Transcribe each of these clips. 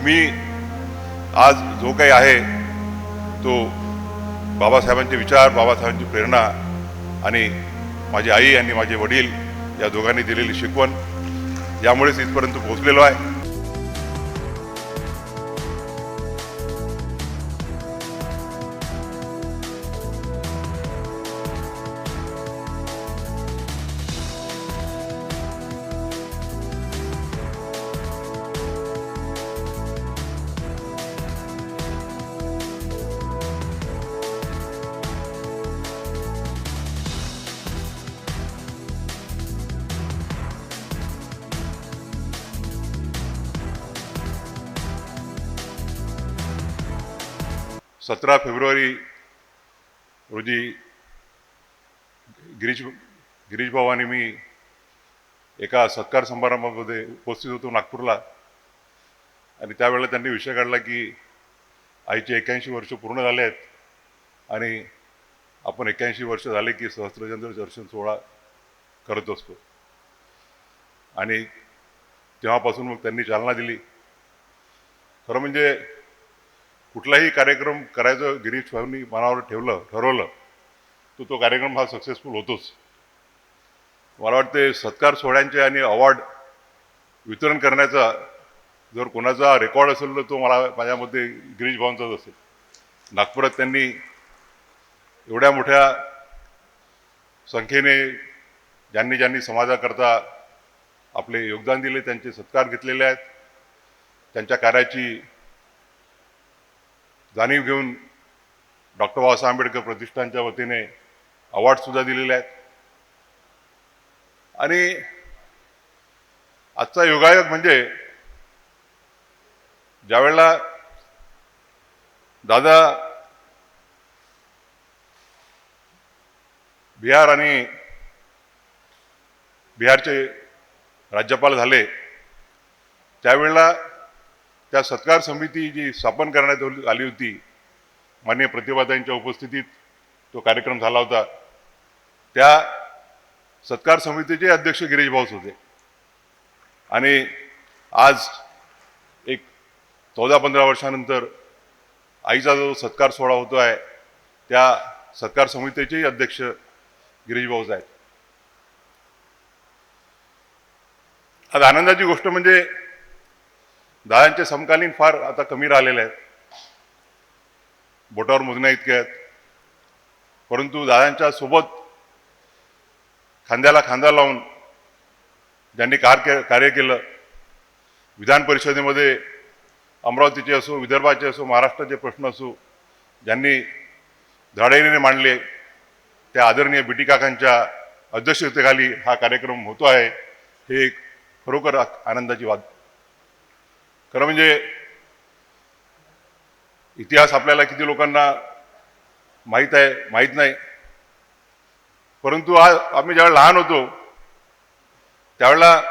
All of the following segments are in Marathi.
की मी आज जो काही आहे तो बाबासाहेबांचे विचार बाबासाहेबांची प्रेरणा आणि माझी आई आणि माझे वडील या दोघांनी दिलेली शिकवण यामुळेच इथपर्यंत पोहोचलेलो आहे. सतरा फेब्रुवारी रोजी गिरीश गिरीश मी एका सत्कार समारंभामध्ये उपस्थित होतो नागपूरला. आणि त्यावेळेला त्यांनी विषय काढला की आईचे एक्याऐंशी वर्ष पूर्ण झाले आहेत आणि आपण एक्याऐंशी वर्ष झाले की सहस्त्रचंद्र दर्शन सोहळा करत असतो. आणि तेव्हापासून मग त्यांनी चालना दिली. खरं म्हणजे कुठलाही कार्यक्रम करायचं गिरीश भाऊनी मनावर ठेवलं ठरवलं तर तो कार्यक्रम हा सक्सेसफुल होतोच. मला वाटते सत्कार सोहळ्यांचे आणि अवॉर्ड वितरण करण्याचा जर कोणाचा रेकॉर्ड असेल तर तो मला माझ्या मते गिरीश भाऊंचाच असेल. नागपुरात त्यांनी एवढ्या मोठ्या संख्येने ज्यांनी ज्यांनी समाजाकरता आपले योगदान दिले त्यांचे सत्कार घेतलेले आहेत. त्यांच्या कार्याची जाणीव घेऊन डॉक्टर बाबासाहेब आंबेडकर प्रतिष्ठानच्या वतीने अवॉर्डसुद्धा दिलेले आहेत. आणि आजचा योगायोग म्हणजे ज्यावेळेला दादा बिहार आणि बिहारचे राज्यपाल झाले त्यावेळेला त्या सत्कार समिती जी स्थापन करण्यात आली- होती माननीय प्रतिभाताईंच्या उपस्थितीत तो कार्यक्रम झाला होता. त्या सत्कार समितीचे अध्यक्ष गिरीश भाऊस होते. आणि आज एक चौदा पंधरा वर्षानंतर आईचा जो सत्कार सोहळा होतो आहे त्या सत्कार समितीचेही अध्यक्ष गिरीश भाऊस आहेत. आज आनंदाची गोष्ट म्हणजे दादांचे समकालीन फार आता कमी राहिलेले आहेत. बोटावर मोजण्या इतके आहेत. परंतु दादांच्या सोबत खांद्याला खांदा लावून ज्यांनी कार के कार्य केलं विधान परिषदेमध्ये अमरावतीचे असो विदर्भाचे असो महाराष्ट्राचे प्रश्न असो ज्यांनी धडाईने मांडले त्या आदरणीय बिटी काकांच्या अध्यक्षतेखाली हा कार्यक्रम होतो आहे हे एक खरोखर आनंदाची बाब. खरं म्हणजे इतिहास आपल्याला किती लोकांना माहीत आहे माहीत नाही. परंतु आज आम्ही ज्यावेळेला लहान होतो त्यावेळेला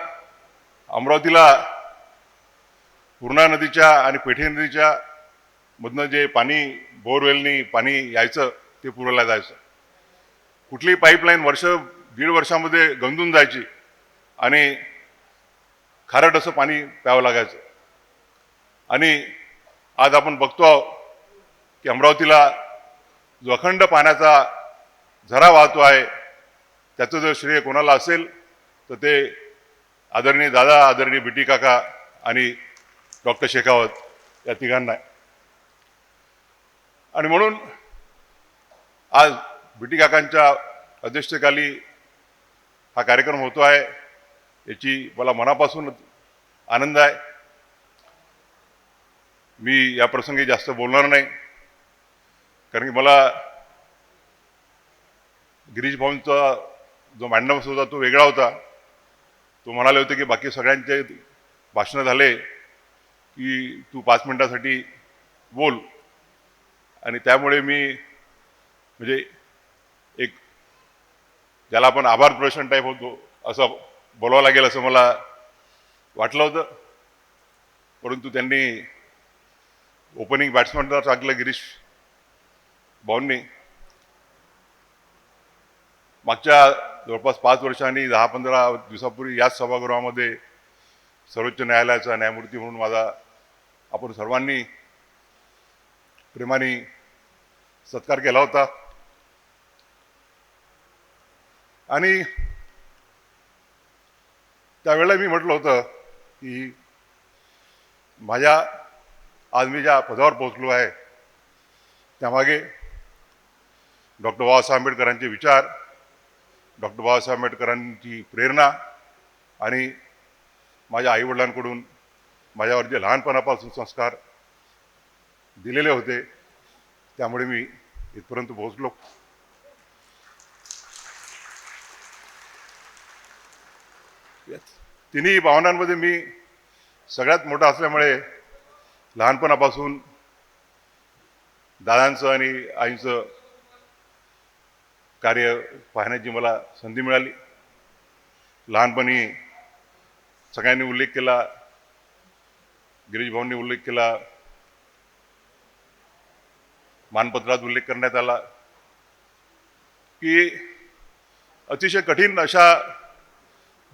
अमरावतीला पूर्णा नदीच्या आणि पेठे नदीच्या मधनं जे पाणी बोरवेलनी पाणी यायचं ते पुरवलं जायचं. कुठलीही पाईपलाईन वर्ष दीड वर्षामध्ये गंजून जायची आणि खारट असं पाणी प्यावं लागायचं. आणि आज आपण बघतो आहोत की अमरावतीला जो अखंड पाण्याचा झरा वाहतो आहे त्याचं जर श्रेय कोणाला असेल तर ते आदरणीय दादा आदरणीय बिटी काका आणि डॉक्टर शेखावत या तिघांना आहे. आणि म्हणून आज बिटी काकांच्या अध्यक्षतेखाली हा कार्यक्रम होतो आहे याची मला मनापासून आनंद आहे. मी या प्रसंगी जास्त बोलणार नाही. कारण की मला गिरीश भाऊंचा जो मांडव होता तो वेगळा होता. तो म्हणाले होते की बाकी सगळ्यांचे भाषणं झाले की तू पाच मिनिटासाठी बोल. आणि त्यामुळे मी म्हणजे एक ज्याला आपण आभार प्रदर्शन टाईप होतो असं बोलावं लागेल असं मला वाटलं होतं. परंतु त्यांनी ओपनिंग बॅट्समॅनला टाकलं गिरीश. भाऊंनी मागच्या जवळपास पाच वर्षांनी दहा पंधरा दिवसापूर्वी याच सभागृहामध्ये सर्वोच्च न्यायालयाचा न्यायमूर्ती म्हणून माझा आपण सर्वांनी प्रेमाने सत्कार केला होता. आणि त्यावेळेला मी म्हटलं होतं की माझ्या आज मी ज्या पदावर पोहोचलो आहे त्यामागे डॉक्टर बाबासाहेब आंबेडकरांचे विचार डॉक्टर बाबासाहेब आंबेडकरांची प्रेरणा आणि माझ्या आईवडिलांकडून माझ्यावर जे लहानपणापासून संस्कार दिलेले होते त्यामुळे मी इथपर्यंत पोहोचलो. तिन्ही भावनांमध्ये मी सगळ्यात मोठा असल्यामुळे लहानपणापासून दादांचं आणि आईचं कार्य पाहण्याची मला संधी मिळाली. लहानपणी सगळ्यांनी उल्लेख केला गिरीश भाऊंनी उल्लेख केला मानपत्रात उल्लेख करण्यात आला की अतिशय कठीण अशा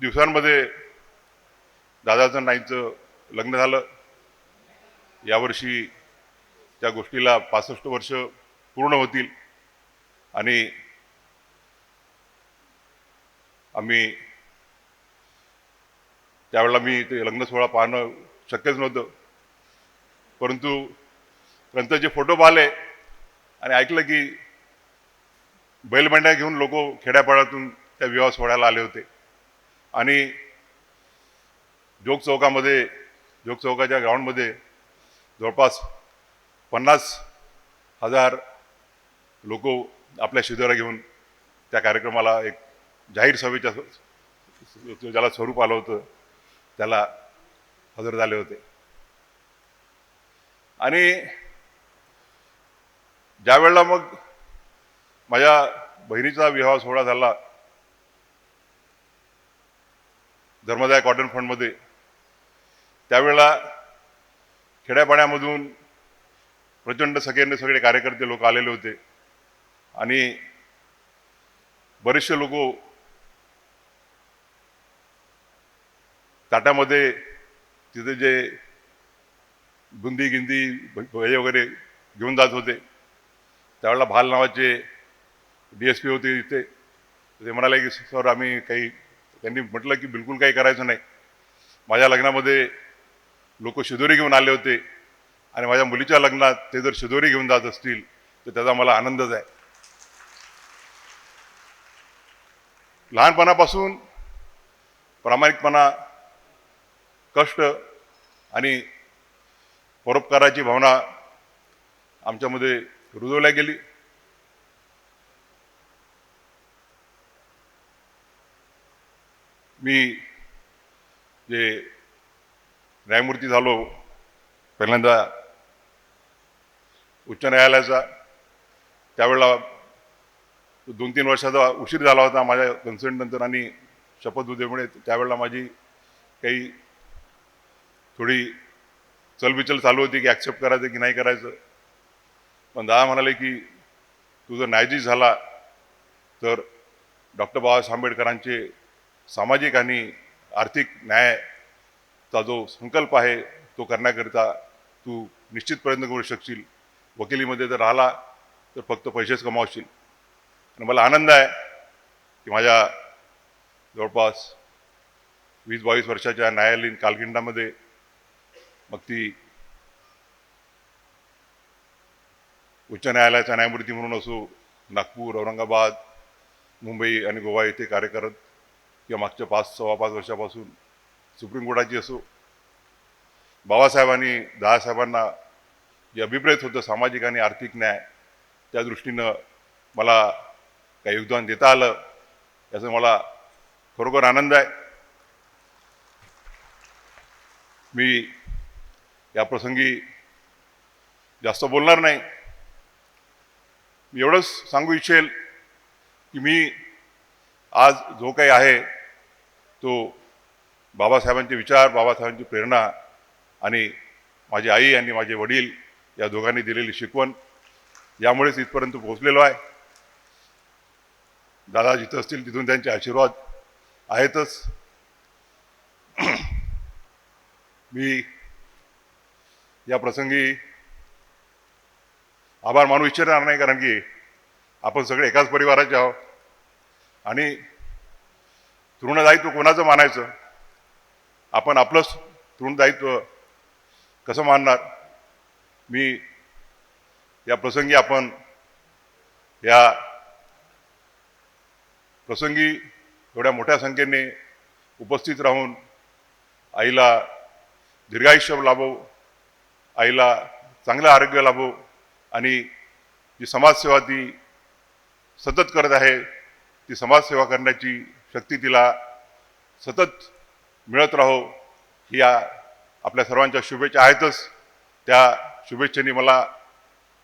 दिवसांमध्ये दादाचं नाईचं लग्न झालं. यावर्षी त्या गोष्टीला पासष्ट वर्ष पूर्ण होतील. आणि आम्ही त्यावेळेला मी ते लग्न सोहळा पाहणं शक्यच नव्हतं. परंतु नंतर जे फोटो पाहिले आणि ऐकलं की बैलबंड्या घेऊन लोक खेड्यापाड्यातून त्या विवाह सोहळ्याला आले होते. आणि जोग चौकामध्ये जोग चौकाच्या ग्राउंडमध्ये जवळपास पन्नास हजार लोक आपल्या शिदोरा घेऊन त्या कार्यक्रमाला एक जाहीर सभेच्या ज्याला स्वरूप आलं होतं त्याला हजर झाले होते. आणि ज्यावेळेला मग माझ्या बहिणीचा विवाह सोहळा झाला धर्मदाय कॉटन फंडमध्ये त्यावेळेला खेड्यापाड्यामधून प्रचंड सगळ्यांनी सगळे कार्यकर्ते लोक आलेले होते. आणि बरेचसे लोक ताटामध्ये तिथे जे बुंदी गिंदी हे वगैरे घेऊन जात होते. त्यावेळेला भाल नावाचे डी एस पी होते तिथे ते म्हणाले की सर आम्ही काही त्यांनी म्हटलं की बिलकुल काही करायचं नाही. माझ्या लग्नामध्ये लोक शिदोरी घेऊन आले होते. आणि माझ्या मुलीच्या लग्नात ते जर शिदोरी घेऊन जात असतील तर त्याचा मला आनंदच आहे. लहानपणापासून प्रामाणिकपणा कष्ट आणि परोपकाराची भावना आमच्यामध्ये रुजवल्या गेली. मी जे न्यायमूर्ती झालो. पहिल्यांदा उच्च न्यायालयाचा. त्यावेळेला दोन तीन वर्षाचा उशीर झाला होता माझ्या कन्सर्ट नंतर आणि उद्यामुळे त्यावेळेला माझी काही थोडी चलबिचल चालू होती की ॲक्सेप्ट करायचं की नाही करायचं. पण दादा म्हणाले की तू जर न्यायाधीश झाला तर डॉक्टर बाबासाहेब आंबेडकरांचे सामाजिक आणि आर्थिक न्याय चा जो संकल्प आहे तो करण्याकरिता तू निश्चित प्रयत्न करू शकशील. वकिलीमध्ये जर राहिला तर फक्त पैसेच कमावशील. आणि मला आनंद आहे की माझ्या जवळपास वीस बावीस वर्षाच्या न्यायालयीन कालखिंडामध्ये मग ती उच्च न्यायालयाचा न्यायमूर्ती म्हणून असो नागपूर औरंगाबाद मुंबई आणि गोवा येथे कार्य करत किंवा मागच्या पाच सव्वा पाच वर्षापासून सुप्रीम कोर्टाची असो बाबासाहेबांनी दादासाहेबांना जे अभिप्रेत होतं सामाजिक आणि आर्थिक न्याय त्या दृष्टीनं मला काही योगदान देता आलं याचा मला खरोखर आनंद आहे. मी या प्रसंगी जास्त बोलणार नाही. मी एवढंच सांगू इच्छेल की मी आज जो काही आहे तो बाबासाहेबांचे विचार बाबासाहेबांची प्रेरणा आणि माझी आई आणि माझे वडील या दोघांनी दिलेली शिकवण यामुळेच इथपर्यंत पोहोचलेलो आहे. दादा जिथं असतील तिथून त्यांचे आशीर्वाद आहेतच. मी या प्रसंगी आभार मानू इच्छिणार नाही कारण की आपण सगळे एकाच परिवाराचे आहोत आणि तृणदायित्व कोणाचं मानायचं? आपण आपलंच तृणदायित्व कसं मानणार? मी या प्रसंगी आपण या प्रसंगी एवढ्या मोठ्या संख्येने उपस्थित राहून आईला दीर्घायुष्य लाभो आईला चांगलं आरोग्य लाभो आणि जी समाजसेवा ती सतत करत आहे ती समाजसेवा करण्याची शक्ती तिला सतत मिळत राहो. ही या आपल्या सर्वांच्या शुभेच्छा आहेतच. त्या शुभेच्छेने मला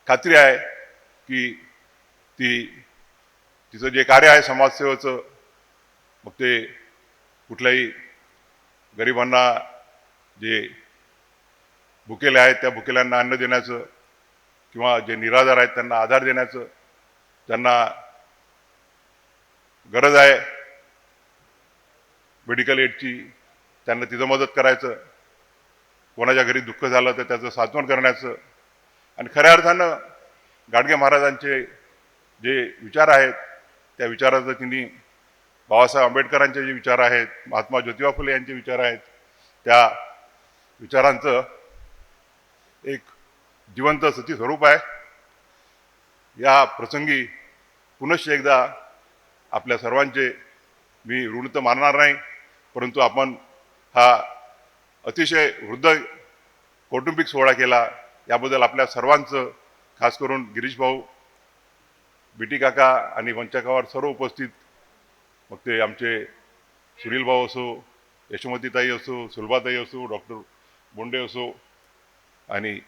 खात्री आहे की ती तिचं जे कार्य आहे समाजसेवेचं मग ते कुठल्याही गरिबांना जे भुकेले आहेत त्या भुकेल्यांना अन्न देण्याचं किंवा जे निराधार आहेत त्यांना आधार देण्याचं त्यांना गरज आहे मेडिकल एडची त्यांना तिथं मदत करायचं. कोणाच्या घरी दुःख झालं तर त्याचं सात्वन करण्याचं. आणि खऱ्या अर्थानं गाडगे महाराजांचे जे विचार आहेत त्या विचाराचं तिने बाबासाहेब आंबेडकरांचे जे विचार आहेत महात्मा ज्योतिबा फुले यांचे विचार आहेत त्या विचारांचं एक जिवंत सती स्वरूप आहे. या प्रसंगी पुनश्च एकदा आपल्या सर्वांचे मी ऋण तर मानणार नाही परंतु आपण हा अतिशय वृद्ध कौटुंबिक सोहळा केला. याबद्दल आपल्या सर्वांचं खास करून गिरीश भाऊ बिटी काका आणि वंचकावर सर्व उपस्थित. मग ते आमचे सुनील भाऊ असो यशोमतीताई असो सुलभाताई असो डॉक्टर बोंडे असो आणि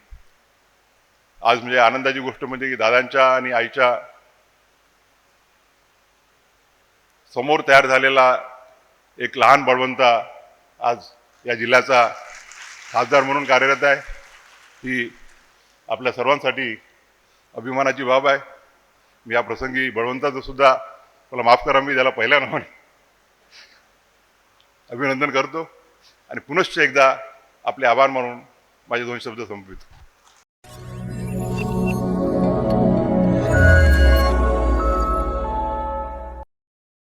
आज म्हणजे आनंदाची गोष्ट म्हणजे की दादांच्या आणि आईच्या समोर तयार झालेला एक लहान बळवंता आज या जिल्ह्याचा खासदार म्हणून कार्यरत आहे. ही आपल्या सर्वांसाठी अभिमानाची बाब आहे. मी या प्रसंगी बळवंताचं सुद्धा मला माफ करा मी त्याला पहिल्या नावाने अभिनंदन करतो आणि पुनश्च एकदा आपले आभार मानून माझे दोन शब्द संपवितो.